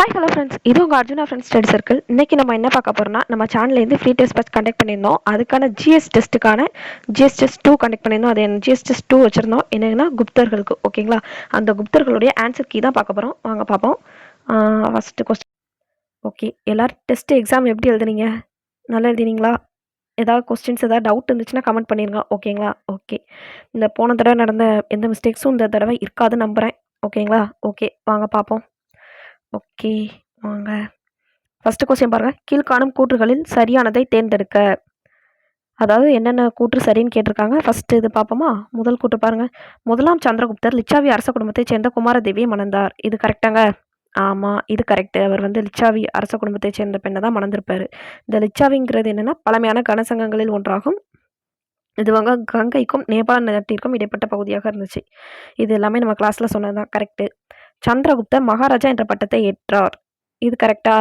Hi hello friends இது உங்கள் Arjuna friends study circle இன்றைக்கி நம்ம என்ன பார்க்க போகிறோம்னா நம்ம சேனல்லேருந்து ஃப்ரீ டெஸ்ட் பஸ் கண்டக்ட் பண்ணியிருந்தோம். அதுக்கான ஜிஎஸ் டெஸ்ட்டுக்கான ஜிஎஸ் டெஸ்ட் டூ கண்டக்ட் பண்ணியிருந்தோம். அது ஜிஎஸ் டெஸ்ட் டூ வச்சுருந்தோம். என்னன்னா குப்தர்களுக்கு ஓகேங்களா அந்த குப்தர்களுடைய ஆன்சர் கீ தான் பார்க்க போகிறோம் வாங்க பார்ப்போம். ஃபஸ்ட்டு கொஸ்டின் ஓகே எல்லோரும் டெஸ்ட் எக்ஸாம் எப்படி எழுதுனீங்க? நல்லா எழுதினீங்களா? ஏதாவது கொஸ்டின்ஸ் ஏதாவது டவுட் இருந்துச்சுன்னா கமெண்ட் பண்ணிடுங்க ஓகேங்களா ஓகே இந்த போன தடவை நடந்த எந்த மிஸ்டேக்ஸும் இந்த தடவை இருக்காதுன்னு நம்புகிறேன் ஓகேங்களா ஓகே வாங்க பார்ப்போம். ஓகே வாங்க. ஃபஸ்ட்டு கொஸ்டின் பாருங்கள் கீழ்காணும் கூற்றுகளில் சரியானதை தேர்ந்தெடுக்க. அதாவது என்னென்ன கூற்று சரின்னு கேட்டிருக்காங்க. ஃபஸ்ட்டு இது பார்ப்போமா? முதல் கூற்று பாருங்கள் முதலாம் சந்திரகுப்தர் லிச்சாவி அரச குடும்பத்தைச் சேர்ந்த குமாரதேவியை மணந்தார். இது கரெக்டாங்க ஆமாம் இது கரெக்டு அவர் வந்து லிச்சாவி அரச குடும்பத்தைச் சேர்ந்த பெண்ணை தான் மணந்திருப்பார். இந்த லிச்சாவிங்கிறது என்னென்னா பழமையான கனசங்கங்களில் ஒன்றாகும். இது வந்து கங்கைக்கும் நேபாள நாட்டிற்கும் இடைப்பட்ட பகுதியாக இருந்துச்சு. இது எல்லாமே நம்ம கிளாஸில் சொன்னது தான் கரெக்டு சந்திரகுப்தர் மகாராஜா என்ற பட்டத்தை ஏற்றார். இது கரெக்டா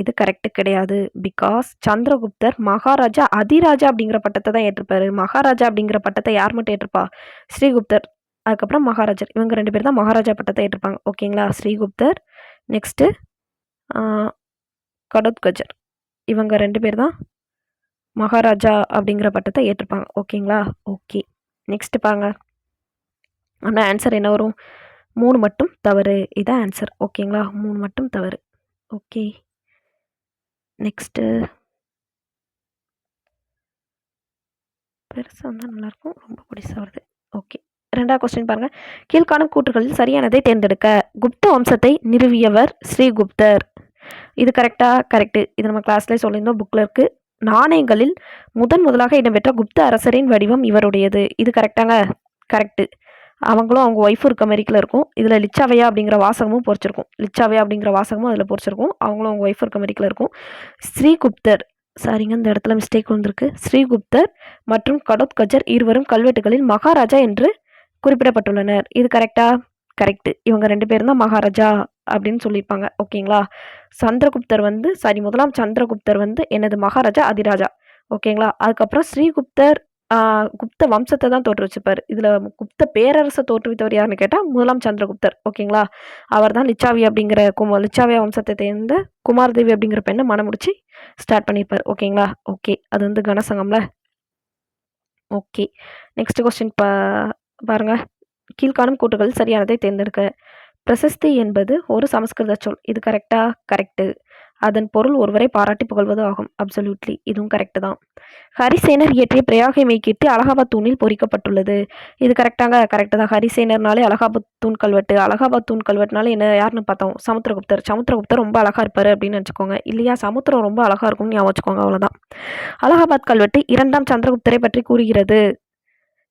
இது கரெக்டு கிடையாது. பிகாஸ் சந்திரகுப்தர் மகாராஜா அதிராஜா அப்படிங்கிற பட்டத்தை தான் ஏற்றிருப்பாரு. மகாராஜா அப்படிங்கிற பட்டத்தை யார் மட்டும் ஏற்றிருப்பா? ஸ்ரீகுப்தர். அதுக்கப்புறம் மகாராஜர். இவங்க ரெண்டு பேர் தான் மகாராஜா பட்டத்தை ஏற்றிருப்பாங்க. ஓகேங்களா ஸ்ரீகுப்தர் நெக்ஸ்ட்டு கடோத்கஜர். இவங்க ரெண்டு பேர் தான் மகாராஜா அப்படிங்கிற பட்டத்தை ஏற்றிருப்பாங்க. ஓகேங்களா ஓகே நெக்ஸ்ட்டு பாங்க ஆனால் ஆன்சர் என்ன வரும்? மூணு மட்டும் தவறு. இதான் ஆன்சர் ஓகேங்களா மூணு மட்டும் தவறு. ஓகே நெக்ஸ்ட்டு பெருசாக இருந்தால் நல்லாயிருக்கும் ரொம்ப பிடிச்சா வருது. ஓகே ரெண்டாவது கொஸ்டின் பாருங்கள் கீழ்காணும் கூற்றுகளில் சரியானதை தேர்ந்தெடுக்க குப்த வம்சத்தை நிறுவியவர் ஸ்ரீகுப்தர். இது கரெக்டாக கரெக்டு இது நம்ம கிளாஸ்லேயே சொல்லியிருந்தோம். புக்கில் இருக்குது நாணயங்களில் முதன் முதலாக இடம்பெற்ற குப்த அரசரின் வடிவம் இவருடையது. இது கரெக்டாங்க கரெக்டு அவங்களும் அவங்க ஒய்ஃபும் இருக்க மெரிக்கில் இருக்கும். இதில் லிச்சாவையா அப்படிங்கிற வாசகமும் பொறிச்சிருக்கும் லிச்சாவையா அப்படிங்கிற வாசகமும் அதில் பொறிச்சிருக்கும் அவங்களும் அவங்க ஒய்ஃப் இருக்க மெரிக்கில் இருக்கும். ஸ்ரீகுப்தர் சாரிங்க இந்த இடத்துல மிஸ்டேக் வந்திருக்கு. ஸ்ரீகுப்தர் மற்றும் கடோத்கஜர் இருவரும் கல்வெட்டுகளில் மகாராஜா என்று குறிப்பிடப்பட்டுள்ளனர். இது கரெக்டா கரெக்டு இவங்க ரெண்டு பேரும் தான் மகாராஜா அப்படின்னு சொல்லியிருப்பாங்க. ஓகேங்களா? சந்திரகுப்தர் வந்து சாரி முதலாம் சந்திரகுப்தர் வந்து எனது மகாராஜா அதிராஜா. ஓகேங்களா? அதுக்கப்புறம் ஸ்ரீகுப்தர் குப்த வம்சத்தை தான் தோற்றுவிச்சுப்பார் இதில் குப்த பேரரசை தோற்றுவித்தவர் யாருன்னு கேட்டால் முதலாம் சந்திரகுப்தர். ஓகேங்களா? அவர் தான் லிச்சாவி அப்படிங்கிற கும லிச்சாவியா வம்சத்தை தேர்ந்து குமாரதேவி அப்படிங்கிற பெண்ணை மனம் முடிச்சு ஸ்டார்ட் பண்ணியிருப்பார் ஓகேங்களா? ஓகே. அது வந்து கனசங்கம்ல? ஓகே. நெக்ஸ்ட் கொஸ்டின் பா பாருங்கள் கீழ்காணும் கூட்டுகள் சரியானதை தேர்ந்தெடுக்க. பிரசஸ்தி என்பது ஒரு சமஸ்கிருத சொல். இது கரெக்டாக கரெக்டு அதன் பொருள் ஒருவரை பாராட்டி புகழ்வது ஆகும். அப்சல்யூட்லி இதுவும் கரெக்டு தான். ஹரிசேனர் இயற்றிய பிரயாகை மெய்க்கிட்டு அலகாபாத் தூணில் பொறிக்கப்பட்டுள்ளது. இது கரெக்டாங்க கரெக்டு தான். ஹரிசேனர்னாலே அலகாபாத் தூண் கல்வெட்டு. அலகாபாத் தூண் கல்வெட்டுனால என்ன யாருன்னு பார்த்தோம்? சமுத்திரகுப்தர். சமுத்திரகுப்தர் ரொம்ப அழகாக இருப்பார் அப்படின்னு வச்சுக்கோங்க இல்லையா? சமுத்திரம் ரொம்ப அழகாக இருக்கும்னு ஞாபகம் வச்சுக்கோங்க அவ்வளோதான் அலகாபாத் கல்வெட்டு இரண்டாம் சந்திரகுப்தரை பற்றி கூறுகிறது.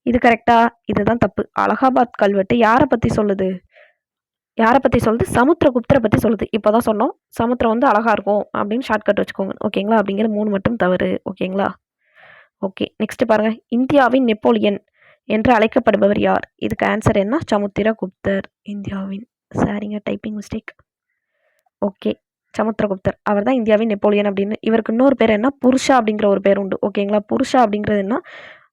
இது கரெக்டா இதுதான் தப்பு. அலகாபாத் கல்வெட்டு யாரை பற்றி சொல்லுது? யாரை பற்றி சொல்லுது? சமுத்திரகுப்தரை பற்றி சொல்லுது. இப்போ தான் சொன்னோம். சமுத்திரம் வந்து அழகாக இருக்கும் அப்படின்னு ஷார்ட்கட் வச்சுக்கோங்க. ஓகேங்களா? அப்படிங்கிற மூணு மட்டும் தவறு. ஓகேங்களா? ஓகே. நெக்ஸ்ட்டு பாருங்கள் இந்தியாவின் நெப்போலியன் என்று அழைக்கப்படுபவர் யார்? இதுக்கு ஆன்சர் என்ன? சமுத்திரகுப்தர். இந்தியாவின். சாரிங்க. Typing mistake okay. சமுத்திரகுப்தர். அவர் தான் இந்தியாவின் நெப்போலியன் அப்படின்னு. இவருக்கு இன்னொரு பேர் என்ன? புருஷா அப்படிங்கிற ஒரு பேர் உண்டு. ஓகேங்களா? புருஷா அப்படிங்கிறது என்ன?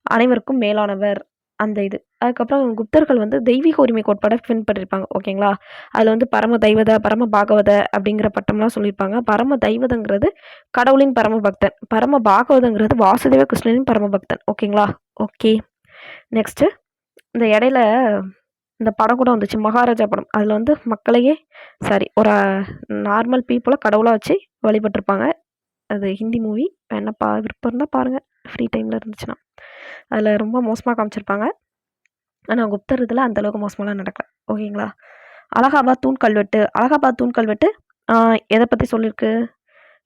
அனைவருக்கும் மேலானவர். அந்த இது. அதுக்கப்புறம் குப்தர்கள் வந்து தெய்வீக உரிமை கோட்பாடை பின்பற்றிருப்பாங்க ஓகேங்களா? அதில் வந்து பரம தெய்வத பரம பாகவத அப்படிங்கிற பட்டம்லாம் சொல்லியிருப்பாங்க. பரம தெய்வதங்கிறது கடவுளின் பரம பக்தன் பரம பாகவதங்கிறது வாசுதேவ கிருஷ்ணனின் பரம பக்தன் ஓகேங்களா? ஓகே. நெக்ஸ்ட்டு இந்த இடையில இந்த படம் கூட வந்துச்சு மகாராஜா படம். அதில் வந்து மக்களையே சாரி ஒரு நார்மல் பீப்புளை கடவுளாக வச்சு வழிபட்டிருப்பாங்க. அது ஹிந்தி மூவி என்னப்பா விருப்பம் இருந்தால் பாருங்கள் ஃப்ரீ டைமில் இருந்துச்சுன்னா. அதில் ரொம்ப மோசமாக காமிச்சிருப்பாங்க. ஆனால் குப்தர் இதில் அந்தளவுக்கு மோசமெல்லாம் நடக்கல. ஓகேங்களா? அலகாபாத் தூண் கல்வெட்டு அலகாபாத் தூண் கல்வெட்டு எதை பற்றி சொல்லியிருக்கு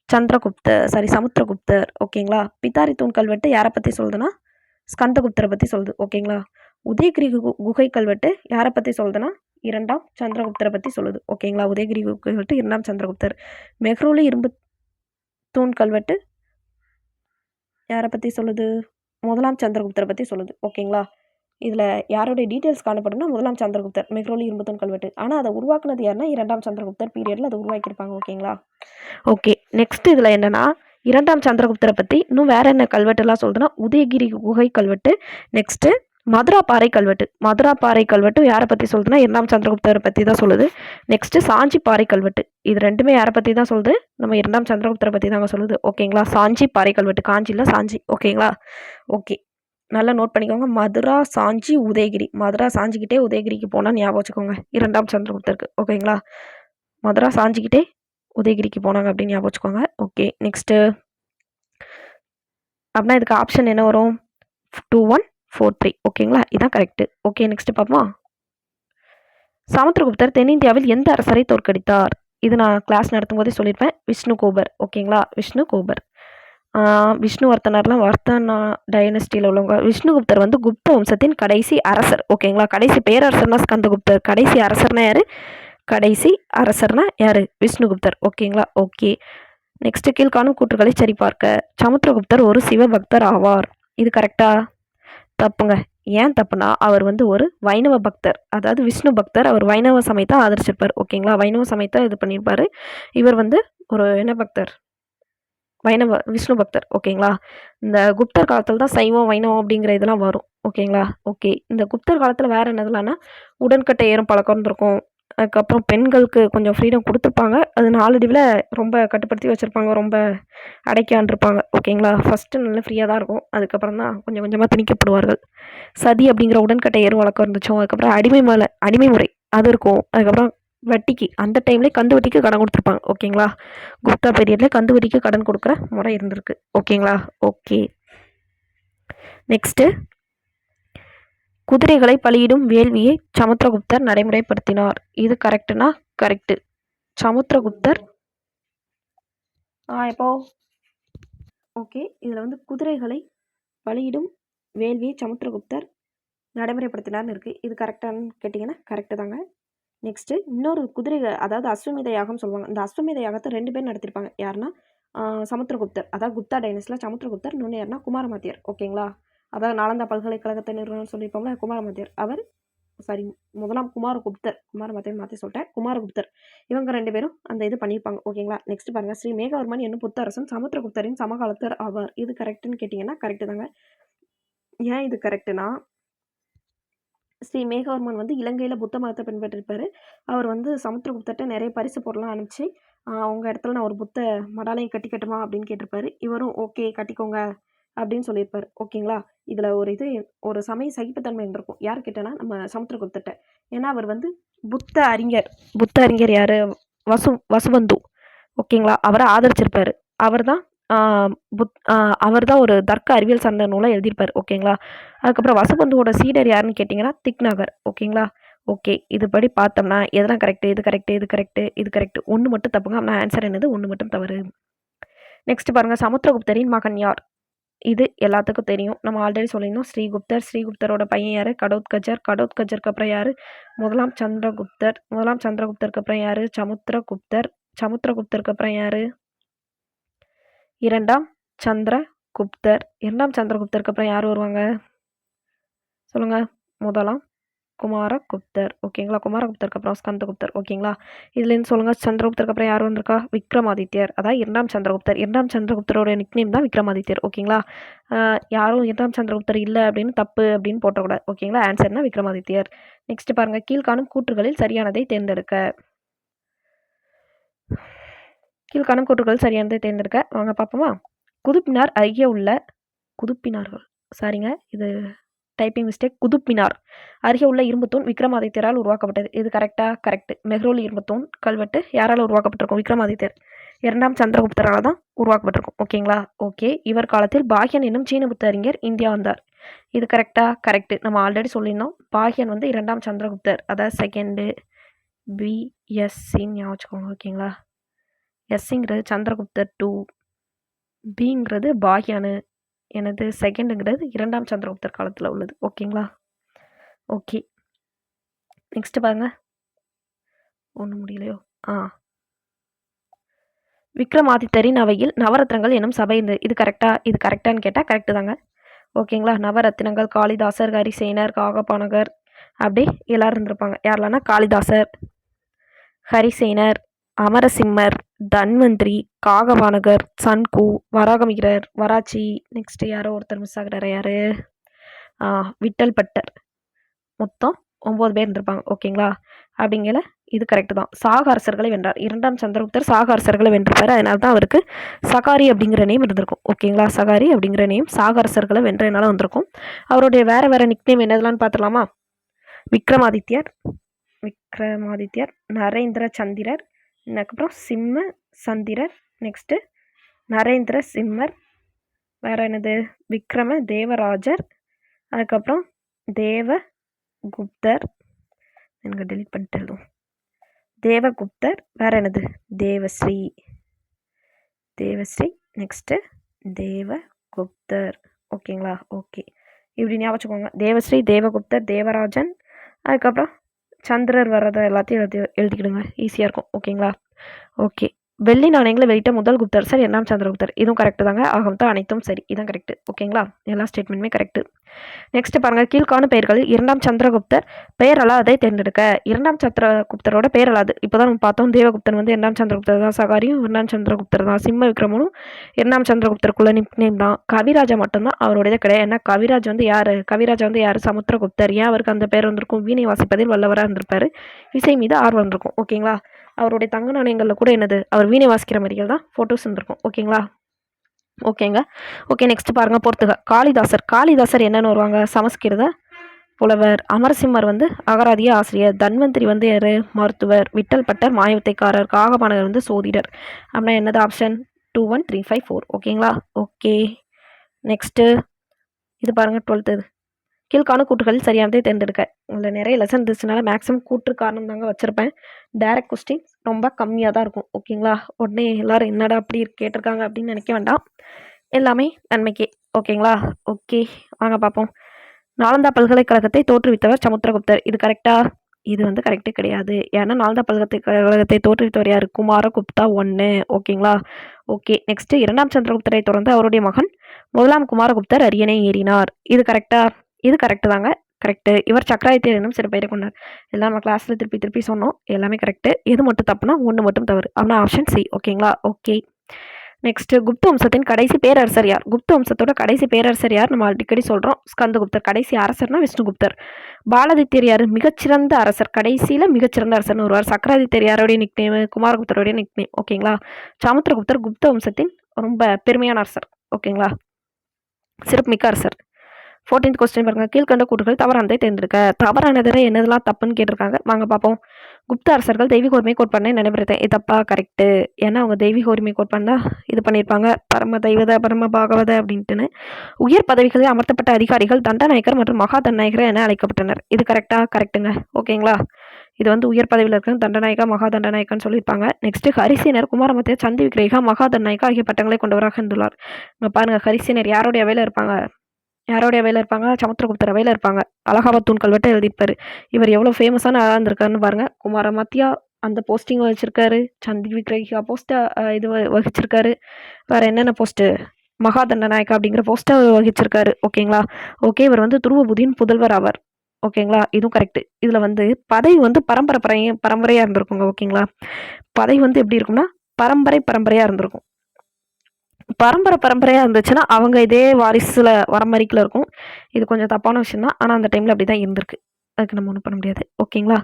சந்திரகுப்தர் சாரி சமுத்திரகுப்தர். ஓகேங்களா? பித்தாரி தூண் கல்வெட்டு யாரை பற்றி சொல்லுதுன்னா ஸ்கந்தகுப்தரை பற்றி சொல்லுது. ஓகேங்களா? உதயகிரி குகை கல்வெட்டு யாரை பற்றி சொல்லுதுன்னா இரண்டாம் சந்திரகுப்தரை பற்றி சொல்லுது. ஓகேங்களா? உதயகிரி குகை கல்வெட்டு இரண்டாம் சந்திரகுப்தர். மெஹ்ரூலி இரும்பு தூண் கல்வெட்டு யாரை பற்றி சொல்லுது? முதலாம் சந்திரகுப்தரை பற்றி சொல்லுது. ஓகேங்களா? இதில் யாருடைய டீட்டெயில்ஸ் காணப்படும்னா முதலாம் சந்திரகுப்தர் மெக்ரோலி இரும்புத்தன் கல்வெட்டு. ஆனால் அதை உருவாக்குனது யாருன்னா இரண்டாம் சந்திரகுப்தர் பீரியடில் அதை உருவாக்கியிருப்பாங்க ஓகேங்களா? ஓகே நெக்ஸ்ட் இதில் என்னென்னா இரண்டாம் சந்திரகுப்தரை பற்றி இன்னும் வேறு என்ன கல்வெட்டுலாம் சொல்கிறேன்னா உதயகிரி குகை கல்வெட்டு நெக்ஸ்ட்டு மதுரா பாறை கல்வெட்டு. மதுரா பாறை கல்வெட்டு யாரை பற்றி சொல்லுதுன்னா இரண்டாம் சந்திரகுப்தரை பற்றி தான் சொல்லுது. நெக்ஸ்ட்டு சாஞ்சி பாறை கல்வெட்டு. இது ரெண்டுமே யாரை பற்றி தான் சொல்லுது? நம்ம இரண்டாம் சந்திரகுப்தரை பற்றி தாங்க சொல்லுது. ஓகேங்களா? சாஞ்சி பாறை கல்வெட்டு. காஞ்சியில் சாஞ்சி. ஓகேங்களா? ஓகே. நல்லா நோட் பண்ணிக்கோங்க. மதுரா சாஞ்சி உதயகிரி. மதுரா சாஞ்சிக்கிட்டே உதயகிரிக்கு போனால் ஞாபகம் வச்சுக்கோங்க. இரண்டாம் சந்திரகுப்தருக்கு ஓகேங்களா? மதுரா சாஞ்சிக்கிட்டே உதயகிரிக்கு போனாங்க அப்படின்னு ஞாபகம் வச்சுக்கோங்க. ஓகே நெக்ஸ்ட்டு அப்படின்னா இதுக்கு ஆப்ஷன் என்ன வரும்? டூ ஒன் ஃபோர் த்ரீ ஓகேங்களா? இதான் கரெக்டு ஓகே நெக்ஸ்ட் பார்ப்போமா? சமுத்திரகுப்தர் தென்னிந்தியாவில் எந்த அரசரை தோற்கடித்தார்? இது நான் கிளாஸ் நடத்தும் போதே சொல்லியிருப்பேன். விஷ்ணு கோபர் ஓகேங்களா? விஷ்ணு கோபர் விஷ்ணுவர்த்தனர்லாம் வர்த்தனா டைனஸ்டியில் உள்ளவங்க விஷ்ணுகுப்தர் வந்து குப்த வம்சத்தின் கடைசி அரசர். ஓகேங்களா கடைசி பேரரசர்னா ஸ்கந்தகுப்தர் கடைசி அரசர்னா யார்? கடைசி அரசர்னா யார்? விஷ்ணுகுப்தர். ஓகேங்களா ஓகே நெக்ஸ்ட் கீழ்காணும் கூற்றுகளை சரிபார்க்க. சமுத்திரகுப்தர் ஒரு சிவபக்தர் ஆவார். இது கரெக்டா தப்புங்க. ஏன் தப்புனா அவர் வந்து ஒரு வைணவ பக்தர். அதாவது விஷ்ணு பக்தர் அவர் வைணவ சமயத்தை ஆதரிச்சிருப்பார். ஓகேங்களா வைணவ சமயத்தை இது பண்ணியிருப்பார் இவர் வந்து ஒரு என்ன பக்தர்? வைணவ விஷ்ணு பக்தர் ஓகேங்களா? இந்த குப்தர் காலத்தில் தான் சைவம் வைணவம் அப்படிங்கிற இதெல்லாம் வரும் ஓகேங்களா? ஓகே இந்த குப்தர் காலத்தில் வேறு என்னதுலான்னா உடன்கட்டை ஏறும் பழக்கம் இருந்திருக்கும் அதுக்கப்புறம் பெண்களுக்கு கொஞ்சம் ஃப்ரீடம் கொடுத்துருப்பாங்க. அது நாளடிவில் ரொம்ப கட்டுப்படுத்தி வச்சுருப்பாங்க ரொம்ப அடைக்காண்டிருப்பாங்க ஓகேங்களா? ஃபஸ்ட்டு நல்லா ஃப்ரீயாக தான் இருக்கும். அதுக்கப்புறம் தான் கொஞ்சம் கொஞ்சமாக திணிக்கப்படுவார்கள். சதி அப்படிங்கிற உடன்கட்டை ஏறும் வழக்கம் இருந்துச்சோம் அதுக்கப்புறம் அடிமை மலை அடிமை முறை அது இருக்கும். அதுக்கப்புறம் வட்டிக்கு அந்த டைம்லேயே கந்து வட்டிக்கு கடன் கொடுத்துருப்பாங்க ஓகேங்களா குப்தா பீரியடில் கந்து வட்டிக்கு கடன் கொடுக்குற முறை இருந்திருக்கு ஓகேங்களா ஓகே நெக்ஸ்ட்டு குதிரைகளை பலியிடும் வேள்வியை சமுத்திரகுப்தர் நடைமுறைப்படுத்தினார். இது கரெக்டுனா கரெக்டு சமுத்திரகுப்தர். ஆ எப்போ ஓகே இதில் வந்து குதிரைகளை பலியிடும் வேள்வியை சமுத்திரகுப்தர் நடைமுறைப்படுத்தினார்னு இருக்குது இது கரெக்டானு கேட்டிங்கன்னா கரெக்டு தாங்க. நெக்ஸ்ட்டு இன்னொரு குதிரை அதாவது அஸ்வமேத யாகம் சொல்லுவாங்க. இந்த அஸ்வமேத யாகத்தை ரெண்டு பேர் நடத்திருப்பாங்க. யாருன்னா சமுத்திரகுப்தர். அதாவது குப்தா டைனஸில் சமுத்திரகுப்தர் இன்னொன்று யாருன்னா குமாரமாத்தியர். ஓகேங்களா? அதாவது நாலந்தா பல்கலைக்கழகத்தை நிறுவனம் சொல்லியிருப்போம்ல குமாரமாத்தியர். அவர் சாரி முதலாம் குமாரகுப்தர். குமாரமாத்தியர் மாற்றி சொல்லிட்டேன். குமாரகுப்தர். இவங்க ரெண்டு பேரும் அந்த இது பண்ணியிருப்பாங்க. ஓகேங்களா? நெக்ஸ்ட் பாருங்கள் ஸ்ரீ மேகவர்மன் என்னும் புத்தரசன் சமுத்திரகுப்தரின் சமகாலத்தர் ஆவார். இது கரெக்டுன்னு கேட்டிங்கன்னா கரெக்டு தாங்க. ஏன் இது கரெக்டுனா ஸ்ரீ மேகவர்மன் வந்து இலங்கையில் புத்த மதத்தை பின்பற்றிருப்பார். அவர் வந்து சமுத்திரகுப்தர்கிட்ட நிறைய பரிசு பொருள்லாம் அனுப்பிச்சு அவங்க இடத்துல நான் ஒரு புத்த மடாலயம் கட்டிக்கட்டுமா அப்படின்னு கேட்டிருப்பாரு. இவரும் ஓகே கட்டிக்கோங்க அப்படின்னு சொல்லியிருப்பார். ஓகேங்களா? இதில் ஒரு இது ஒரு சமய சகிப்புத்தன்மை இருந்திருக்கும். யார் கிட்டனா நம்ம சமுத்திரகுப்தர்கிட்ட ஏன்னா அவர் வந்து புத்த அறிஞர். புத்த அறிஞர் யார்? வசு வசுவந்து. ஓகேங்களா? அவரை ஆதரிச்சிருப்பார். அவர் தான் புத் அவர் தான் ஒரு தர்க்க அறிவியல் சார்ந்த நூலை எழுதியிருப்பார் ஓகேங்களா? அதுக்கப்புறம் வசுபந்துவோட சீடர் யாருன்னு கேட்டிங்கன்னா திக்நகர் ஓகேங்களா? ஓகே இதுபடி பார்த்தோம்னா எதெல்லாம் கரெக்டு இது கரெக்டு இது கரெக்டு இது கரெக்டு ஒன்று மட்டும் தப்புங்க. நான் ஆன்சர் என்னது? ஒன்று மட்டும் தவறு. நெக்ஸ்ட் பாருங்கள் சமுத்திரகுப்தரின் மகன் யார்? இது எல்லாத்துக்கும் தெரியும். நம்ம ஆல்ரெடி சொல்லியிருந்தோம் ஸ்ரீகுப்தர். ஸ்ரீகுப்தரோட பையன் யார்? கடோத்கஜர் கடோத்கஜருக்கு அப்புறம் யார்? முதலாம் சந்திரகுப்தர். முதலாம் சந்திரகுப்தருக்கு அப்புறம் யார்? சமுத்திரகுப்தர். சமுத்திரகுப்தருக்கு அப்புறம் யார்? இரண்டாம் சந்திரகுப்தர் இரண்டாம் சந்திரகுப்தருக்கு அப்புறம் யார் வருவாங்க? சொல்லுங்கள் முதலாம் குமாரகுப்தர் ஓகேங்களா? குமாரகுப்தருக்கு அப்புறம் ஸ்கந்தகுப்தர் ஓகேங்களா? இதுலேருந்து சொல்லுங்கள் சந்திரகுப்தருக்கு அப்புறம் யார் வந்திருக்கா? விக்ரமாதித்யர். அதாவது இரண்டாம் சந்திரகுப்தர் இரண்டாம் சந்திரகுப்தரோட நிக்நேம் தான் விக்ரமாதித்யர். ஓகேங்களா? யாரும் இரண்டாம் சந்திரகுப்தர் இல்லை அப்படின்னு தப்பு அப்படின்னு போட்டக்கூடாது. ஓகேங்களா? ஆன்சர்னா விக்ரமாதித்யர். நெக்ஸ்ட் பாருங்கள் கீழ்காணும் கூற்றுகளில் சரியானதை தேர்ந்தெடுக்க. கீழ்காணும் கூற்றுகள் சரியானதை தேர்ந்தெடுக்க. வாங்க பார்ப்போமா? குதுப்பினார் அருகே உள்ள குதுப்பினார்கள். சாரிங்க இது டைப்பிங் மிஸ்டேக் குதுப்பினார் அருகே உள்ள இரும்புத்தூண் விக்ரமாதித்யரால் உருவாக்கப்பட்டது. இது கரெக்டாக கரெக்ட் மெஹ்ரோல் இரும்புத்தூண் கல்வெட்டு யாரால் உருவாக்கப்பட்டிருக்கும்? விக்ரமாதித்யர் இரண்டாம் சந்திரகுப்தரால் தான் உருவாக்கப்பட்டிருக்கும். ஓகேங்களா? ஓகே இவர் காலத்தில் பாகியன் என்னும் சீன புத்த அறிஞர் இந்தியா வந்தார். இது கரெக்டாக கரெக்டு நம்ம ஆல்ரெடி சொல்லியிருந்தோம். பாகியன் வந்து இரண்டாம் சந்திரகுப்தர். அதாவது செகண்டு பிஎஸ்சின்னு ஞாபகம் ஓகேங்களா? எஸ்ஸுங்கிறது சந்திரகுப்தர் டூ பிங்கிறது பாகியானு. எனது செகண்டுங்கிறது இரண்டாம் சந்திரகுப்தர் காலத்தில் உள்ளது. ஓகேங்களா ஓகே நெக்ஸ்ட்டு பாருங்க. ஒன்றும் முடியலையோ? ஆ. விக்ரமாதித்தரின் அவையில் நவரத்னங்கள் எனும் சபை இருந்தது இது கரெக்டாக இது கரெக்டான்னு கேட்டால் கரெக்டு தாங்க. ஓகேங்களா நவரத்தினங்கள் காளிதாசர் ஹரிசேனர் காகபானகர் அப்படி எல்லோரும் இருந்திருப்பாங்க. யாரெல்லாம்னா காளிதாசர் ஹரிசேனர் அமரசிம்மர் தன்வந்திரி காகவானகர் சன்கு வராகமிகிரர் வராச்சி நெக்ஸ்ட் யாரோ ஒருத்தர் மிஸ் ஆகுறாரு யாரு? விட்டல் பட்டர். மொத்தம் ஒம்பது பேர் இருந்திருப்பாங்க ஓகேங்களா அப்படிங்கல இது கரெக்டு தான். சாக அரசர்களை வென்றார். இரண்டாம் சந்திரகுப்தர் சாக அரசர்களை வென்றிருப்பார். அதனால தான் அவருக்கு சகாரி அப்படிங்கிற நேம் இருந்திருக்கும் ஓகேங்களா சகாரி அப்படிங்கிற நேம் சாக அரசர்களை வென்றதுனால வந்திருக்கும். அவருடைய வேறு வேறு நிக்நேம் என்னதுலான்னு பார்த்துலாமா விக்ரமாதித்யர் விக்ரமாதித்யர் நரேந்திர சந்திரர் அதுக்கப்புறம் சிம்ம சந்திரர் நெக்ஸ்ட்டு நரேந்திர சிம்மர் வேறு என்னது? விக்ரம தேவராஜர் அதுக்கப்புறம் தேவ குப்தர். எனக்கு டெலிட் பண்ணிட்டு எழுதுவோம் தேவகுப்தர் வேற என்னது? தேவஸ்ரீ. தேவஸ்ரீ நெக்ஸ்ட்டு தேவகுப்தர் ஓகேங்களா ஓகே இப்படி ஞாபகம் வச்சுக்கோங்க. தேவஸ்ரீ தேவகுப்தர் தேவராஜன் அதுக்கப்புறம் சந்திரர் வர்றதை எல்லாத்தையும் எழுதி எழுதிக்கிடுங்க. ஈஸியாக இருக்கும். ஓகேங்களா ஓகே வெள்ளி நாணயங்களை வெளியிட்ட முதல் குப்தர் சார் இரண்டாம் சந்திரகுப்தர். இதுவும் கரெக்டு தாங்க. ஆகும் தான் அனைத்தும் சரி. இதுதான் கரெக்டு ஓகேங்களா எல்லா ஸ்டேட்மெண்ட்டுமே கரெக்டு நெக்ஸ்ட் பாருங்க. கீழ்காணும் பெயர்களில் இரண்டாம் சந்திரகுப்தர் பெயர் அதை தேர்ந்தெடுக்க. இரண்டாம் சந்திரகுப்தரோட பெயர் அல்லாது. இப்போதான் நம்ம பார்த்தோம் தேவகுப்தன் வந்து இரண்டாம் சந்திரகுப்தர் தான் சகாரியும் இரண்டாம் சந்திரகுப்தர் தான் சிம்ம விக்ரமனும் இரண்டாம் சந்திரகுப்தருக்குள்ள நேம் தான். கவிராஜா மட்டும்தான் அவருடையது கிடையாது. ஏன்னா கவிராஜ் வந்து யார்? கவிராஜா வந்து யார்? சமுத்திரகுப்தர். ஏன் அவருக்கு அந்த பேர் வந்திருக்கும்? வீணை வாசிப்பதில் வல்லவராக இருந்திருப்பார். இசை மீது ஆர்வம் இருக்கும் ஓகேங்களா அவருடைய தங்க நாணயங்களில் கூட என்னது? அவர் வீணை வாசிக்கிற மாதிரிகள் தான் ஃபோட்டோஸ் இருந்திருக்கும். ஓகேங்களா ஓகேங்க ஓகே நெக்ஸ்ட் பாருங்கள் பொறுத்துக காளிதாசர். காளிதாசர் என்னென்னு வருவாங்க? சமஸ்கிருத புலவர் அமரசிம்மர் வந்து அகராதிய ஆசிரியர் தன்வந்திரி வந்து யார்? மருத்துவர் விட்டல் பட்டர் மாயவத்தைக்காரர் காகபானகர் வந்து சோதிடர். அப்படின்னா என்னது option two one three five four ஓகேங்களா ஓகே நெக்ஸ்ட்டு இது பாருங்கள் டுவெல்த்து கீழ்காணும் கூட்டுகளில் சரியானதை தேர்ந்தெடுக்க. உங்களில் நிறைய லெசன் இருந்துச்சுனால மேக்ஸிமம் கூற்று காரணம் தாங்க வச்சுருப்பேன். டேரக்ட் கொஸ்டின் ரொம்ப கம்மியாக தான் இருக்கும். ஓகேங்களா உடனே எல்லோரும் என்னடா அப்படி கேட்டிருக்காங்க அப்படின்னு நினைக்க வேண்டாம். எல்லாமே நன்மைக்கே. ஓகேங்களா ஓகே வாங்க பார்ப்போம் நாலந்தா பல்கலைக்கழகத்தை தோற்றுவித்தவர் சமுத்திரகுப்தர். இது கரெக்டாக இது வந்து கரெக்டே கிடையாது. ஏன்னா நாலந்தா பல்கலைக்கழகத்தை தோற்றுவித்தவர் யார்? குமாரகுப்தா ஒன்று ஓகேங்களா ஓகே நெக்ஸ்ட்டு இரண்டாம் சந்திரகுப்தரை தொடர்ந்து அவருடைய மகன் முதலாம் குமாரகுப்தர் அரியணை ஏறினார். இது கரெக்டாக இது கரெக்டு தாங்க. கரெக்டு இவர் சக்கராயத்தேர் என்னும் சிறு பெயரை கொண்டார். எல்லாம் நம்ம கிளாஸில் திருப்பி திருப்பி சொன்னோம். எல்லாமே கரெக்டு எது மட்டும் தப்புனா ஒன்று மட்டும் தவறு. அப்படின்னா ஆப்ஷன் சி ஓகேங்களா ஓகே நெக்ஸ்ட் குப்த வம்சத்தின் கடைசி பேரரசர் யார்? குப்த வம்சத்தோட கடைசி பேரரசர் யார்? நம்ம அடிக்கடி சொல்கிறோம் ஸ்கந்தகுப்தர். கடைசி அரசர்னா விஷ்ணுகுப்தர். பாலாதித்யர் யார்? மிகச்சிறந்த அரசர். கடைசியில் மிகச்சிறந்த அரசர்னு வருவார். சக்கராதித்யர் யாரோடைய நிக்னேம் குமாரகுப்தருடைய நிக்னேம் ஓகேங்களா சமுத்திரகுப்தர் குப்த வம்சத்தின் ரொம்ப பெருமையான அரசர். ஓகேங்களா சிறப்புமிக்க அரசர். ஃபோர்டீன்த் கொஸ்டின் பாருங்க. கீழ்கண்ட கூட்டுகள் தவறானதை தேர்ந்தெடுக்க. தவறானதில் என்னதெல்லாம் தப்புன்னு கேட்டிருக்காங்க? வாங்க பார்ப்போம் குப்த அரசர்கள் தெய்வீக உரிமை கோட்பாடு நடைபெறுது இது தப்பா? கரெக்டு ஏன்னா அவங்க தெய்வீக உரிமை கோட்பாடு தான் இது பண்ணியிருப்பாங்க. பரம தெய்வத பரம பாகவத அப்படின்ட்டுன்னு. உயர் பதவிகளில் அமர்த்தப்பட்ட அதிகாரிகள் தண்டநாயக்கர் மற்றும் மகா தண்டநாயகர் என அழைக்கப்பட்டனர். இது கரெக்டாக கரெக்டுங்க ஓகேங்களா? இது வந்து உயர் பதவியில் இருக்க தண்டநாயகா மகா தண்டநாயக்கான்னு சொல்லியிருப்பாங்க. நெக்ஸ்ட் ஹரிசேனர் குமாரமத்திய சந்தி விக்ரேகா மகா தண்டநாயகா ஆகிய பட்டங்களை கொண்டவராக இருந்துள்ளார். இங்கே பாருங்க. ஹரிசேனர் யாருடைய வேலை இருப்பாங்க? யாரோடைய வேலை இருப்பாங்க? சமுத்திரகுப்தர் வேலை இருப்பாங்க. அலகாபாத் தூண் கல்வெட்டை எழுதியிருப்பாரு இவர் எவ்வளோ ஃபேமஸான ஆளாக இருந்திருக்காருன்னு பாருங்கள் குமார மத்தியா அந்த போஸ்டிங் வச்சுருக்காரு. சந்தி விக்ரகியா போஸ்ட்டை இது வகிச்சிருக்காரு. வேறு என்னென்ன போஸ்ட்டு மகாதண்ட நாயக்கா அப்படிங்கிற போஸ்ட்டை வகிச்சிருக்காரு. ஓகேங்களா? ஓகே இவர் வந்து துருவபுதியின் புதல்வர் ஆவார். ஓகேங்களா? இதுவும் கரெக்டு இதில் வந்து பதவி வந்து பரம்பரை பரம்பரையாக இருந்திருக்குங்க. ஓகேங்களா? பதவி வந்து எப்படி இருக்கும்னா பரம்பரை பரம்பரையாக இருந்திருக்கும். பரம்பரை பரம்பரையாக இருந்துச்சுன்னா அவங்க இதே வாரிசில் வரமரிக்கில் இருக்கும். இது கொஞ்சம் தப்பான விஷயம் தான் ஆனால் அந்த டைமில் அப்படி தான் இருந்திருக்கு. அதுக்கு நம்ம ஒன்றும் பண்ண முடியாது. ஓகேங்களா?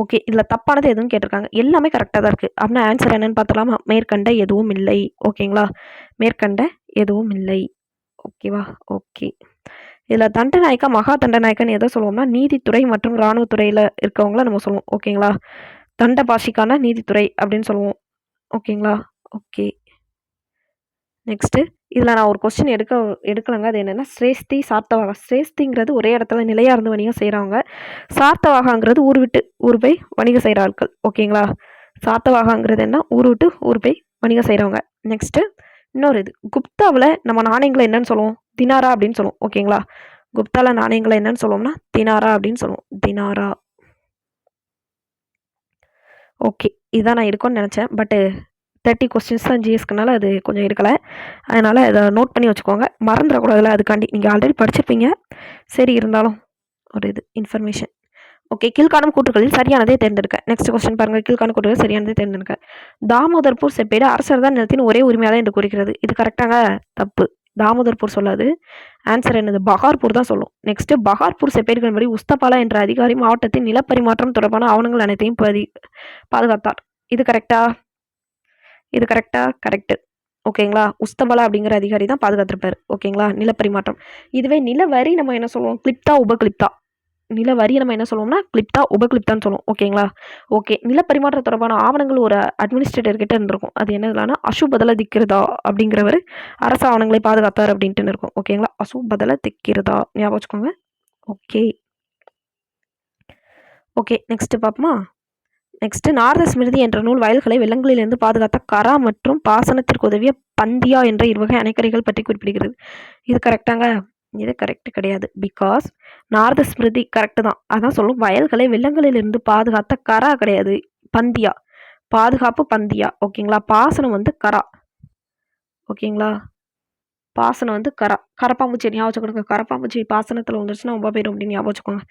ஓகே. இதில் தப்பானது எதுவும் கேட்டிருக்காங்க. எல்லாமே கரெக்டாக தான் இருக்குது அப்படின்னா ஆன்சர் என்னென்னு பார்த்தலாமா மேற்கண்ட எதுவும் இல்லை. ஓகேங்களா? மேற்கண்ட எதுவும் இல்லை. ஓகேவா? ஓகே. இதில் தண்டநாயக்கா மகா தண்டநாயக்கன்னு எதை சொல்லுவோம்னா நீதித்துறை மற்றும் இராணுவத்துறையில் இருக்கவங்கள நம்ம சொல்லுவோம். ஓகேங்களா? தண்ட பாஷிக்கான நீதித்துறை அப்படின்னு சொல்லுவோம். ஓகேங்களா? ஓகே. நெக்ஸ்ட்டு இதில் நான் ஒரு கொஸ்டின் எடுக்க எடுக்கலங்க. அது என்னென்னா ஸ்ரேஸ்தி சார்த்தவாகா. ஸ்ரேஸ்திங்கிறது ஒரே இடத்துல நிலையாக இருந்து வணிகம் செய்கிறவங்க சார்த்தவாகாங்கிறது ஊர் விட்டு ஊர் போய் வணிகம் செய்கிற ஆட்கள். ஓகேங்களா? சார்த்தவாகாங்கிறது என்ன? ஊர் விட்டு ஊர் போய் வணிகம் செய்கிறவங்க நெக்ஸ்ட்டு இன்னொரு இது. குப்தாவில் நம்ம நாணயங்களை என்னன்னு சொல்லுவோம்? தினாரா அப்படின்னு சொல்லுவோம். ஓகேங்களா? குப்தாவில் நாணயங்களை என்னன்னு சொல்லுவோம்னா தினாரா அப்படின்னு சொல்லுவோம். தினாரா. ஓகே. இதுதான் நான் இருக்கும்னு நினச்சேன். பட்டு தேர்ட்டி கொஸ்டின்ஸ் தான் ஜிஎஸ்க்குனால அது கொஞ்சம் இருக்கலை அதனால் அதை நோட் பண்ணி வச்சுக்கோங்க. மறந்துடக்கூடாதுல அதுக்காண்டி. நீங்கள் ஆல்ரெடி படிச்சிருப்பீங்க. சரி இருந்தாலும் ஒரு இது இன்ஃபர்மேஷன் ஓகே கீழ்காணும் கூற்றுகளில் சரியானதே தேர்ந்தெடுக்க. நெக்ஸ்ட் கொஸ்டின் பாருங்கள் கீழ்காணும் கூற்றுகள் சரியானதே தேர்ந்தெடுக்க. தாமோதர்பூர் செப்பேடு அரசர் தான் நிலத்தின் ஒரே உரிமையாக என்று குறிக்கிறது இது கரெக்டாக தப்பு. தாமோதர்பூர் சொல்லாது. ஆன்சர் என்னது? பகார்பூர் தான் சொல்லும். நெக்ஸ்ட் பகார்பூர் செப்பேடுகளின்படி உஸ்தபாலா என்ற அதிகாரி மாவட்டத்தின் நிலப்பரிமாற்றம் தொடர்பான ஆவணங்கள் அனைத்தையும் பதி பாதுகாத்தார். இது கரெக்டாக இது கரெக்டாக கரெக்டு ஓகேங்களா உஸ்தபலா அப்படிங்கிற அதிகாரி தான் பாதுகாத்திருப்பார். ஓகேங்களா நிலப்பரிமாற்றம் இதுவே நிலவரி நம்ம என்ன சொல்லுவோம்? கிளிப்தா உபகிளிப்தா. நிலவரி நம்ம என்ன சொல்லுவோம்னா கிளிப்தா உபகிளிப்தான்னு சொல்லுவோம். ஓகேங்களா ஓகே நிலப்பரிமாற்றம் தொடர்பான ஆவணங்கள் ஒரு அட்மினிஸ்ட்ரேட்டர் கிட்ட இருந்திருக்கும். அது என்னதுனா அசு பதல திக்கிறதா அப்படிங்கிறவர் அரசு ஆவணங்களை பாதுகாத்தார் அப்படின்ட்டு இருக்கும் ஓகேங்களா அசுபதல திக்கிறதா? ஞாபகம் வச்சுக்கோங்க. ஓகே ஓகே நெக்ஸ்ட்டு பார்ப்போமா? நெக்ஸ்ட்டு நாரத ஸ்மிருதி என்ற நூல் வயல்களை வெள்ளங்களிலிருந்து பாதுகாத்த கரா மற்றும் பாசனத்திற்கு உதவிய பந்தியா என்ற இருவகை அணைக்கரைகள் பற்றி குறிப்பிடுகிறது. இது கரெக்டாங்க இது கரெக்ட் கிடையாது. பிகாஸ் நாரத ஸ்மிருதி கரெக்டு தான். அதான் சொல்லும். வயல்களை வெள்ளங்களிலிருந்து பாதுகாத்த கரா கிடையாது. பந்தியா. பாதுகாப்பு பந்தியா. ஓகேங்களா பாசனம் வந்து கரா. ஓகேங்களா பாசனம் வந்து கரா. கரப்பாம்பூச்சி ஞாபகம் வச்சுக்கோங்க. கரப்பாம்பூச்சி பாசனத்தில் வந்துருச்சுன்னா ரொம்ப போயிடும் அப்படின்னு ஞாபகம் வச்சுக்கோங்க.